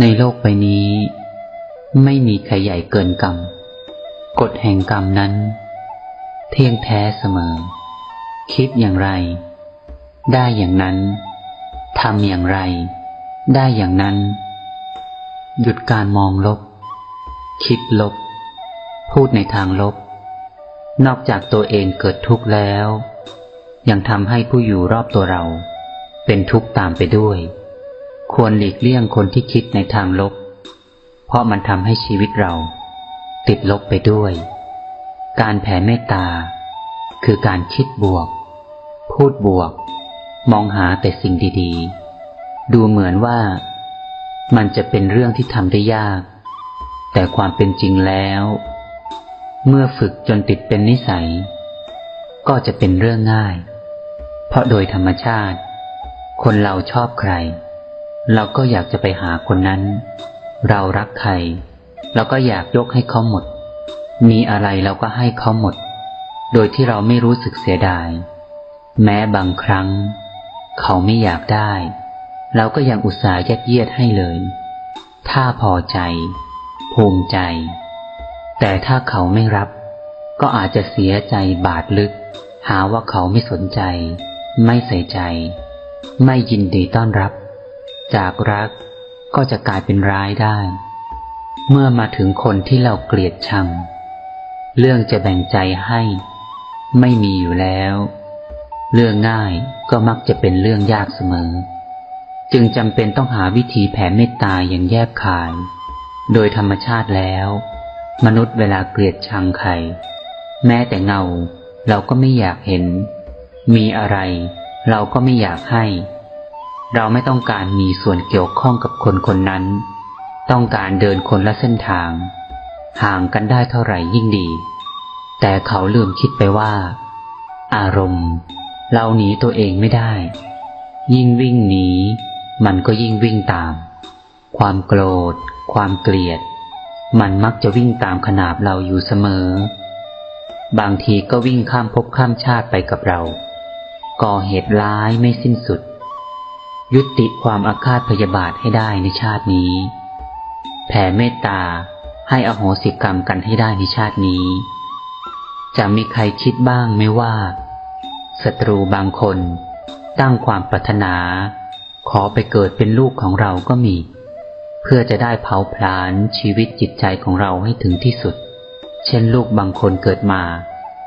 ในโลกใบนี้ ไม่มีใครใหญ่เกินกรรม กฎแห่งกรรมนั้น เที่ยงแท้เสมอ คิดอย่างไร ได้อย่างนั้นทำอย่างไร ได้อย่างนั้น หยุดการมองลบ คิดลบ พูดในทางลบ นอกจากตัวเองเกิดทุกข์แล้ว ยังทำให้ผู้อยู่รอบตัวเรา เป็นทุกข์ตามไปด้วย ควรหลีกเลี่ยงคนที่คิดในทางลบ เพราะมันทำให้ชีวิตเรา ติดลบไปด้วย การแผ่เมตตา คือการคิดบวก พูดบวก มองหาแต่สิ่งดีๆ ดูเหมือนว่า มันจะเป็นเรื่องที่ทำได้ยาก แต่ความเป็นจริงแล้ว เมื่อฝึกจนติดเป็นนิสัย ก็จะเป็นเรื่องง่าย เพราะโดยธรรมชาติ คนเราชอบใคร เราก็อยากจะไปหาคนนั้น เรารักใครเราก็อยากยกให้เขาหมด มีอะไรเราก็ให้เขาหมด โดยที่เราไม่รู้สึกเสียดาย แม้บางครั้ง เขาไม่อยากได้ เราก็ยังอุตส่าห์ยัดเยียดให้เลย ถ้าพอใจ ภูมิใจ แต่ถ้าเขาไม่รับ ก็อาจจะเสียใจบาดลึก หาว่าเขาไม่สนใจ ไม่ใส่ใจ ไม่ยินดีต้อนรับ จากรักก็จะกลายเป็นร้ายได้ เมื่อมาถึงคนที่เราเกลียดชัง เรื่องจะแบ่งใจให้ ไม่มีอยู่แล้ว เรื่องง่ายก็มักจะเป็นเรื่องยากเสมอ จึงจำเป็นต้องหาวิธีแผ่เมตตาอย่างแยบคาย โดยธรรมชาติแล้ว มนุษย์เวลาเกลียดชังใคร แม้แต่เงาเราก็ไม่อยากเห็น มีอะไรเราก็ไม่อยากให้ เราไม่ต้องการมีส่วนเกี่ยวข้องกับคนคนนั้น ต้องการเดินคนละเส้นทาง ห่างกันได้เท่าไหร่ยิ่งดี แต่เขาลืมคิดไปว่า อารมณ์ เราหนีตัวเองไม่ได้ ยิ่งวิ่งหนี มันก็ยิ่งวิ่งตาม ความโกรธ ความเกลียด มันมักจะวิ่งตามขนาบเราอยู่เสมอ บางทีก็วิ่งข้ามภพข้ามชาติไปกับเรา ก่อเหตุร้ายไม่สิ้นสุด ยุติความอาฆาตพยาบาทให้ได้ในชาตินี้ แผ่เมตตาให้อโหสิกรรมกันให้ได้ในชาตินี้ จะมีใครคิดบ้างไหมว่าศัตรูบางคนตั้งความปรารถนา ขอไปเกิดเป็นลูกของเราก็มี เพื่อจะได้เผาผลาญชีวิตจิตใจของเราให้ถึงที่สุด เช่นลูกบางคนเกิดมา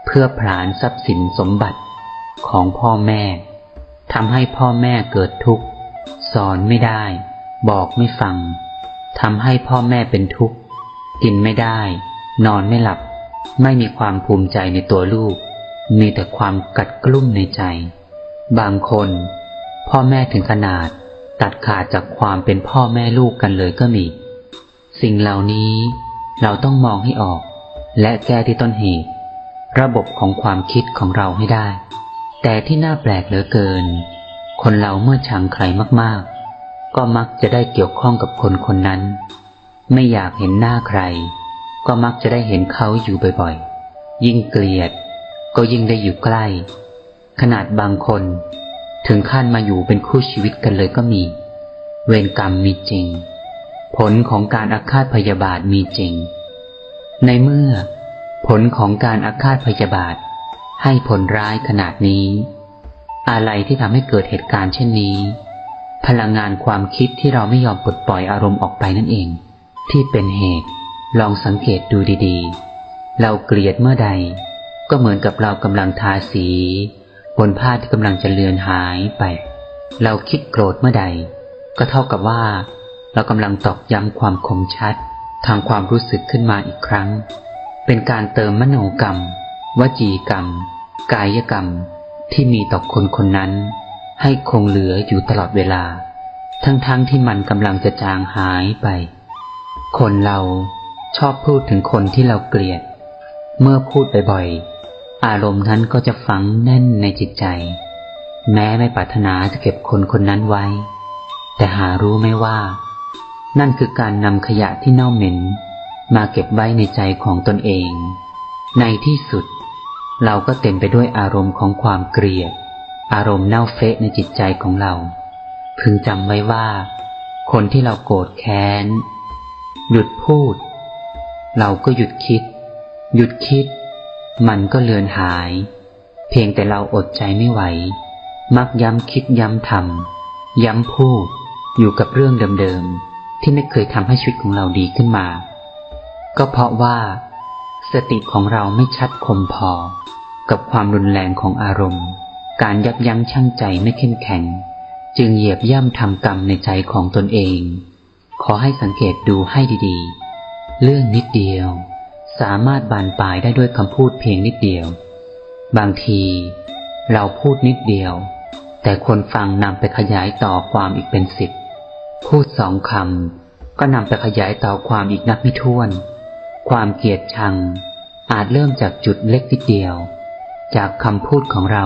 เพื่อผลาญทรัพย์สินสมบัติของพ่อแม่ทำให้พ่อแม่เกิดทุกข์ สอนไม่ได้ บอกไม่ฟังทำให้พ่อแม่เป็นทุกข์ กินไม่ได้ นอนไม่หลับ ไม่มีความภูมิใจในตัวลูก มีแต่ความกัดกลุ้มในใจ บางคน พ่อแม่ถึงขนาด ตัดขาดจากความเป็นพ่อแม่ลูกกันเลยก็มี สิ่งเหล่านี้เราต้องมองให้ออก และแก้ที่ต้นเหตุ ระบบของความคิดของเราให้ได้ แต่ที่น่าแปลกเหลือเกิน คนเราเมื่อชังใครมากๆ ก็มักจะได้เกี่ยวข้องกับคนคนนั้น ไม่อยากเห็นหน้าใคร ก็มักจะได้เห็นเขาอยู่บ่อยๆ ยิ่งเกลียด ก็ยิ่งได้อยู่ใกล้ ขนาดบางคน ถึงขั้นมาอยู่เป็นคู่ชีวิตกันเลยก็มี เวรกรรมมีจริง ผลของการอาฆาตพยาบาทมีจริง ในเมื่อ ผลของการอาฆาตพยาบาทให้ผลร้ายขนาดนี้ อะไรที่ทำให้เกิดเหตุการณ์เช่นนี้ พลังงานความคิดที่เราไม่ยอมปลดปล่อยอารมณ์ออกไปนั่นเอง ที่เป็นเหตุ ลองสังเกตดูดีๆ เราเกลียดเมื่อใด ก็เหมือนกับเรากำลังทาสี บนผ้าที่กำลังจะเลือนหายไป เราคิดโกรธเมื่อใด ก็เท่ากับว่า เรากำลังตอกย้ำความคมชัด ทางความรู้สึกขึ้นมาอีกครั้ง เป็นการเติมมโนกรรม วจีกรรม กายกรรม ที่มีต่อคนคนนั้น ให้คงเหลืออยู่ตลอดเวลา ทั้งๆทที่มันกำลังจะจางหายไป คนเราชอบพูดถึงคนที่เราเกลียด เมื่อพูดบ่อยๆอารมณ์นั้นก็จะฝังแน่นในจิตใจ แม้ไม่ปรารถนาจะเก็บคนคนนั้นไว้ แต่หารู้ไหมว่า นั่นคือการนำขยะที่เน่าเหม็น มาเก็บไว้ในใจของตนเอง ในที่สุด เราก็เต็มไปด้วยอารมณ์ของความเกลียด อารมณ์เน่าเฟะในจิตใจของเรา พึงจำไว้ว่า คนที่เราโกรธแค้น หยุดพูด เราก็หยุดคิด หยุดคิด มันก็เลือนหาย เพียงแต่เราอดใจไม่ไหว มักย้ำคิดย้ำทำย้ำพูด อยู่กับเรื่องเดิมๆที่ไม่เคยทำให้ชีวิตของเราดีขึ้นมา ก็เพราะว่า สติของเราไม่ชัดคมพอ กับความรุนแรงของอารมณ์ การยับยั้งชั่งใจไม่เข้มแข็ง จึงเหยียบย่ำทำกรรมในใจของตนเอง ขอให้สังเกตดูให้ดีๆ เรื่องนิดเดียว สามารถบานปลายได้ด้วยคำพูดเพียงนิดเดียว บางที เราพูดนิดเดียว แต่คนฟังนำไปขยายต่อความอีกเป็นสิบพูดสองคำก็นำไปขยายต่อความอีกนับไม่ถ้วน ความเกลียดชัง อาจเริ่มจากจุดเล็กนิดเดียว จากคำพูดของเรา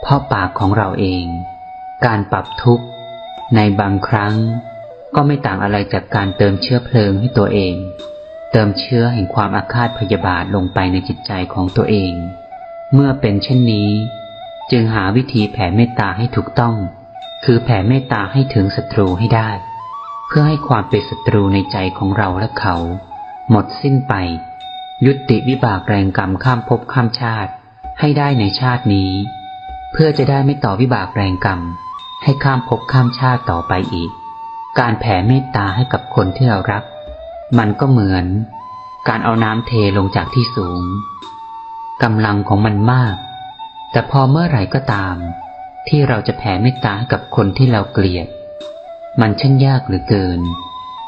เพราะปากของเราเอง การปรับทุกข์ ในบางครั้ง ก็ไม่ต่างอะไรจากการเติมเชื้อเพลิงให้ตัวเอง เติมเชื้อแห่งความอาฆาตพยาบาทลงไปในจิตใจของตัวเอง เมื่อเป็นเช่นนี้ จึงหาวิธีแผ่เมตตาให้ถูกต้อง คือแผ่เมตตาให้ถึงศัตรูให้ได้ เพื่อให้ความเป็นศัตรูในใจของเราและเขา หมดสิ้นไป ยุติวิบากแรงกรรมข้ามภพข้ามชาติ ให้ได้ในชาตินี้ เพื่อจะได้ไม่ต่อวิบากแรงกรรม ให้ข้ามภพข้ามชาติต่อไปอีก การแผ่เมตตาให้กับคนที่เรารัก มันก็เหมือน การเอาน้ำเทลงจากที่สูงกำลังของมันมาก แต่พอเมื่อไหร่ก็ตาม ที่เราจะแผ่เมตตาให้กับคนที่เราเกลียด มันช่างยากเหลือเกิน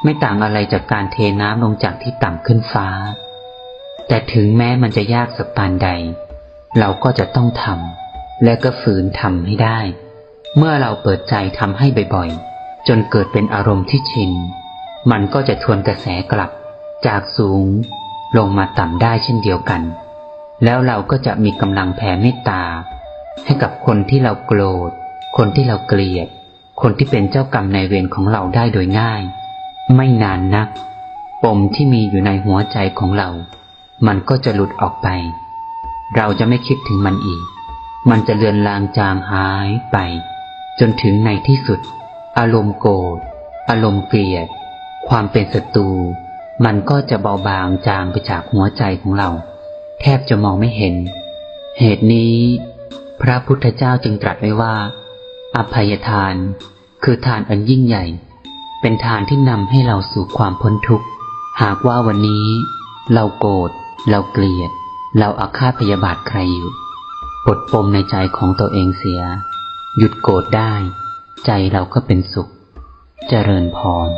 ไม่ต่างอะไรจากการเทน้ำลงจากที่ต่ำขึ้นฟ้า แต่ถึงแม้มันจะยากสักปานใด เราก็จะต้องทำและก็ฝืนทำให้ได้ เมื่อเราเปิดใจทำให้บ่อยๆ จนเกิดเป็นอารมณ์ที่ชิน มันก็จะทวนกระแสกลับ จากสูง ลงมาต่ำได้เช่นเดียวกัน แล้วเราก็จะมีกำลังแผ่เมตตา ให้กับคนที่เราโกรธ คนที่เราเกลียด คนที่เป็นเจ้ากรรมนายเวรของเราได้โดยง่าย ไม่นานนัก ปมที่มีอยู่ในหัวใจของเรา มันก็จะหลุดออกไป เราจะไม่คิดถึงมันอีก มันจะเลือนลางจางหายไป จนถึงในที่สุด อารมณ์โกรธ อารมณ์เกลียด ความเป็นศัตรู มันก็จะเบาบางจางไปจากหัวใจของเรา แทบจะมองไม่เห็น เหตุนี้ พระพุทธเจ้าจึงตรัสไว้ว่า อภัยทาน คือทานอันยิ่งใหญ่ เป็นทางที่นำให้เราสู่ความพ้นทุกข์ หากว่าวันนี้ เราโกรธ เราเกลียด เราอาฆาตพยาบาทใครอยู่ปลดปมในใจของตัวเองเสีย หยุดโกรธได้ ใจเราก็เป็นสุข เจริญพร